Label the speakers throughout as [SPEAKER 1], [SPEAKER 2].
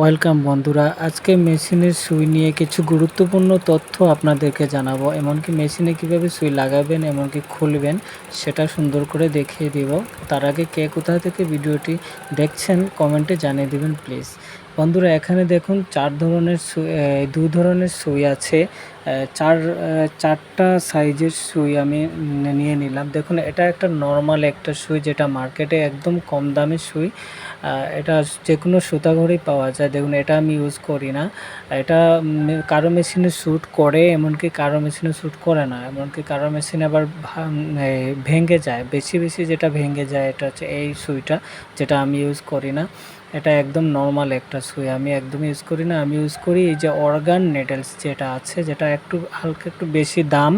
[SPEAKER 1] Welcome বন্ধুরা। আজকে মেশিনের সুই নিয়ে কিছু গুরুত্বপূর্ণ তথ্য আপনাদেরকে জানাব। এমনকি মেশিনে কীভাবে সুই লাগাবেন, এমনকি খুলবেন, সেটা সুন্দর করে দেখিয়ে দিব। তার আগে কে কোথা থেকে ভিডিওটি দেখছেন, কমেন্টে জানিয়ে দেবেন, প্লিজ। বন্ধুরা, এখানে দেখুন, চার ধরনের সুই দু ধরনের সুই আছে। চার চারটা সাইজের সুই আমি নিয়ে নিলাম। দেখুন, এটা একটা নর্মাল একটা সুই যেটা মার্কেটে একদম কম দামের সুই। এটা যে কোনো সুতাঘরেই পাওয়া যায়। দেখুন, এটা আমি ইউজ করি না। এটা কারও মেশিনে শ্যুট করে, এমনকি কারও মেশিনে শ্যুট করে না। এমনকি কারও মেশিনে আবার ভেঙে যায়। বেশি বেশি যেটা ভেঙে যায়, এটা হচ্ছে এই সুইটা যেটা আমি ইউজ করি না। এটা একদম নর্মাল একটা সুই। আমি একদম ইউজ করি না। আমি ইউজ করি এই যে অর্গান নেডেলস যেটা আছে, যেটা একটু হালকা একটু বেশি দাম,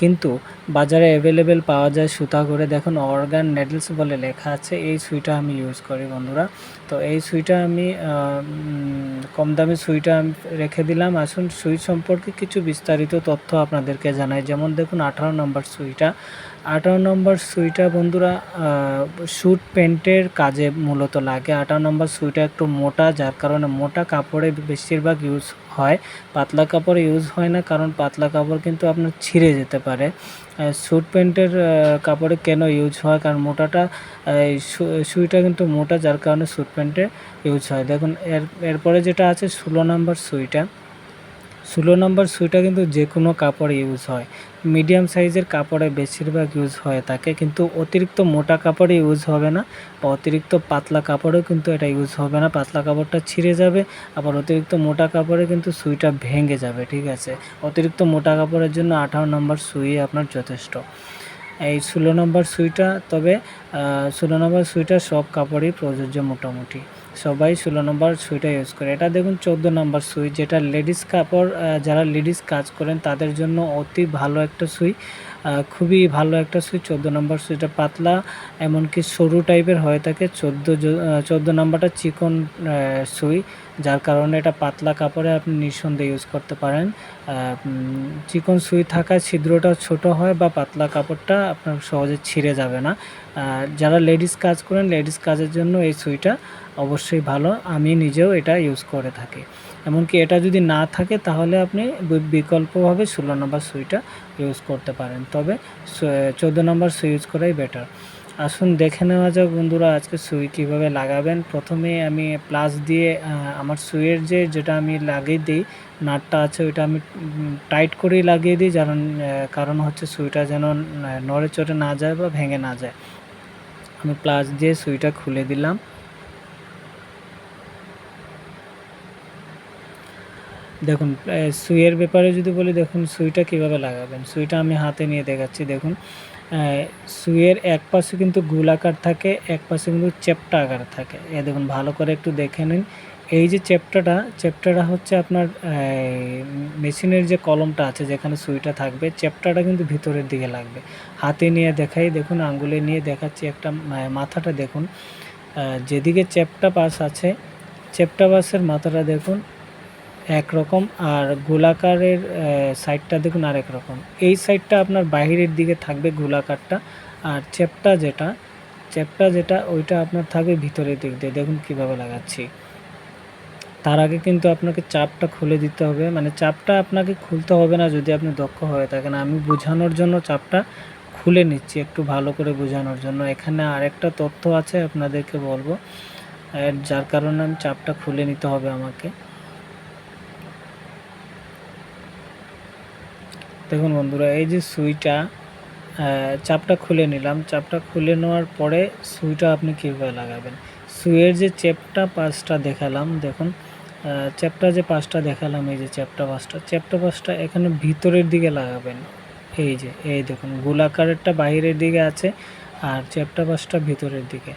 [SPEAKER 1] কিন্তু বাজারে অ্যাভেলেবেল পাওয়া যায় সুতা করে। দেখুন অর্গান নেডলস বলে লেখা আছে, এই সুইটা আমি ইউজ করি বন্ধুরা। তো এই সুইটা আমি কম দামি সুইটা আমি রেখে দিলাম। আসুন, সুই সম্পর্কে কিছু বিস্তারিত তথ্য আপনাদেরকে জানাই। যেমন দেখুন, আঠারো নম্বর সুইটা। আঠারো নম্বর সুইটা বন্ধুরা স্যুট প্যান্টের কাজে মূলত লাগে। আঠারো নম্বর সুইটা একটু মোটা, যার কারণে মোটা কাপড়ে বেশিরভাগ ইউজ হয়। পাতলা কাপড় ইউজ হয় না, কারণ পাতলা কাপড় কিন্তু আপনার ছিঁড়ে যেতে পারে। স্যুট প্যান্টের কাপড়ে কেন ইউজ হয়? কারণ মোটাটা সুইটা কিন্তু মোটা, যার কারণে স্যুট প্যান্টে ইউজ হয়। দেখুন, এর, এরপরে যেটা আছে, ষোলো নম্বর সুইটা। ষোলো নম্বর সুইটা কিন্তু যে কোনো কাপড় ইউজ হয়। মিডিয়াম সাইজের কাপড়ে বেশিরভাগ ইউজ হয়ে থাকে কিন্তু অতিরিক্ত মোটা কাপড়ে ইউজ হবে না, বা অতিরিক্ত পাতলা কাপড়েও কিন্তু এটা ইউজ হবে না। পাতলা কাপড়টা ছিঁড়ে যাবে, আবার অতিরিক্ত মোটা কাপড়ে কিন্তু সুইটা ভেঙে যাবে, ঠিক আছে? অতিরিক্ত মোটা কাপড়ের জন্য আঠারো নম্বর সুই আপনার যথেষ্ট। এই ষোলো নম্বর সুইটা, তবে ষোলো নম্বর সুইটা সব কাপড়ই প্রযোজ্য মোটামুটি। সবাই ষোলো নম্বর সুইটা ইউজ করে। এটা দেখুন চোদ্দ নম্বর সুই, যেটা লেডিস কাপড় যারা লেডিস কাজ করেন তাদের জন্য অতি ভালো একটা সুই। খুবই ভালো একটা সুই, চোদ্দ নম্বর সুইটা পাতলা, এমনকি সরু টাইপের হয়ে থাকে চোদ্দ চোদ্দ নম্বরটা চিকন সুই, যার কারণে এটা পাতলা কাপড়ে আপনি নিঃসন্দেহে ইউজ করতে পারেন। চিকন সুই থাকায় ছিদ্রটা ছোট হয় বা পাতলা কাপড়টা আপনার সহজে ছিঁড়ে যাবে না। যারা লেডিস কাজ করেন, লেডিস কাজের জন্য এই সুইটা অবশ্যই ভালো। আমি নিজেও এটা ইউজ করে থাকি। এমনকি এটা যদি না থাকে, তাহলে আপনি বিকল্পভাবে ষোলো নম্বর সুইটা ইউজ করতে পারেন। তবে চোদ্দ নম্বর সুই ইউজ করাই বেটার আসুন, দেখে নেওয়া যাক বন্ধুরা আজকে সুই কীভাবে লাগাবেন। প্রথমে আমি প্লাস দিয়ে আমার সুইয়ের যে, যেটা আমি লাগিয়ে দিই, নাটটা আছে, ওইটা আমি টাইট করেই লাগিয়ে দিই কারণ কারণ হচ্ছে সুইটা যেন নড়ে চড়ে না যায় বা ভেঙে না যায়। আমি প্লাস দিয়ে সুইটা খুলে দিলাম। দেখুন সুইয়ের ব্যাপারে যদি বলি, দেখুন, সুইটা কীভাবে লাগাবেন? সুইটা আমি হাতে নিয়ে দেখাচ্ছি, দেখুন। সুইয়ের এক পাশে কিন্তু গোলাকার থাকে, এক পাশে কিন্তু চেপটা আকার থাকে। এ, দেখুন, ভালো করে একটু দেখে নিন। এই যে চেপটাটা চেপটাটা হচ্ছে আপনার মেশিনের যে কলমটা আছে, যেখানে সুইটা থাকবে চেপটাটা কিন্তু ভিতরের দিকে লাগবে। হাতে নিয়ে দেখাই, দেখুন, আঙ্গুলে নিয়ে দেখাচ্ছি একটা মাথাটা, দেখুন। যেদিকে চেপটা পাশ আছে চেপটা পাশের মাথাটা, দেখুন একরকম আর গোলাকারের সাইডটা দেখুন আরেক রকম এই সাইডটা আপনার বাহিরের দিকে থাকবে গোলাকারটা আর চেপটা যেটা চেপটা যেটা, ওইটা আপনার থাকবে ভিতরের দিক দিয়ে। দেখুন কীভাবে লাগাচ্ছি। তার আগে কিন্তু আপনাকে চাপটা খুলে দিতে হবে। মানে চাপটা আপনাকে খুলতে হবে না যদি আপনি দক্ষ হয়ে থাকেন। আমি বোঝানোর জন্য চাপটা খুলে নিচ্ছি একটু ভালো করে বোঝানোর জন্য। এখানে আরেকটা তথ্য আছে আপনাদেরকে বলব। যার কারণে আমি চাপটা খুলে নিতে হবে আমাকে। দেখুন বন্ধুরা, এই যে সুইটা চাপটা খুলে নিলাম। চাপটা খুলে নেওয়ার পরে সুইটা আপনি কীভাবে লাগাবেন? সুইয়ের যে চেপটা পাশটা দেখালাম, দেখুন চ্যাপটা যে পাশটা দেখালাম, এই যে চ্যাপটা পাশটা চ্যাপটা পাশটা এখানে ভিতরের দিকে লাগাবেন। এই যে, এই দেখুন, গোলাকারেরটা বাইরের দিকে আছে আর চ্যাপটা পাশটা ভিতরের দিকে।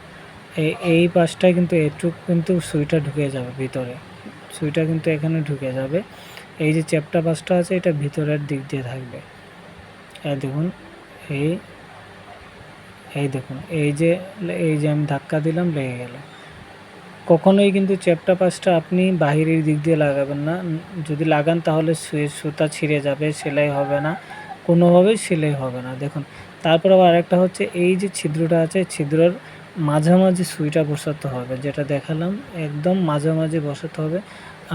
[SPEAKER 1] এই এই পাশটায় কিন্তু এটুক কিন্তু সুইটা ঢুকে যাবে ভিতরে। সুইটা কিন্তু এখানে ঢুকে যাবে। এই যে চ্যাপটা পাশটা আছে, এটা ভিতরের দিক দিয়ে থাকবে। এই দেখুন, এই এই দেখুন, এই যে এই যে আমি ধাক্কা দিলাম, লেগে গেল। কখনোই কিন্তু চ্যাপটা পাশটা আপনি বাহিরের দিক দিয়ে লাগাবেন না। যদি লাগান তাহলে সুতা ছিঁড়ে যাবে, সেলাই হবে না। কোনোভাবেই সেলাই হবে না। দেখুন, তারপর আবার আরেকটা হচ্ছে, এই যে ছিদ্রটা আছে, ছিদ্রর মাঝামাঝি সুইটা বসাতে হবে, যেটা দেখালাম, একদম মাঝামাঝি বসাতে হবে।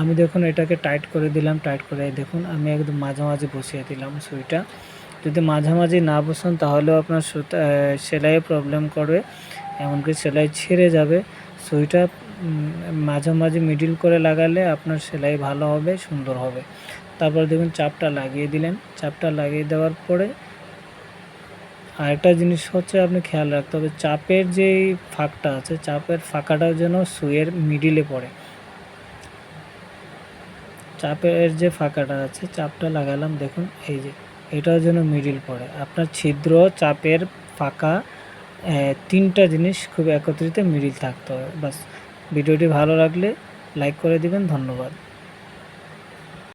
[SPEAKER 1] আমি দেখুন এটাকে টাইট করে দিলাম টাইট করে দেখুন, আমি একদম মাঝামাঝি বসিয়ে দিলাম সুইটা। যদি মাঝামাঝি না বসান তাহলেও আপনার সুতা সেলাইয়ে প্রবলেম করবে, এমনকি সেলাই ছিঁড়ে যাবে। সুইটা মাঝামাঝি মিডিল করে লাগালে আপনার সেলাই ভালো হবে, সুন্দর হবে। তারপর দেখুন চাপটা লাগিয়ে দিলেন। চাপটা লাগিয়ে দেওয়ার পরে আরেকটা জিনিস হচ্ছে আপনি খেয়াল রাখতে হবে, চাপের যেই ফাঁকটা আছে, চাপের ফাঁকাটাও যেন সুইয়ের মিডিলে পড়ে। চাপের যে ফাঁকাটা আছে, চাপটা লাগালাম, দেখুন, এই যে, এটাও যেন মিডিল পড়ে। আপনার ছিদ্র, চাপের ফাঁকা তিনটা জিনিস খুব একত্রিত মিডিল থাকতে হবে। বাস, ভিডিওটি ভালো লাগলে লাইক করে দিবেন, ধন্যবাদ।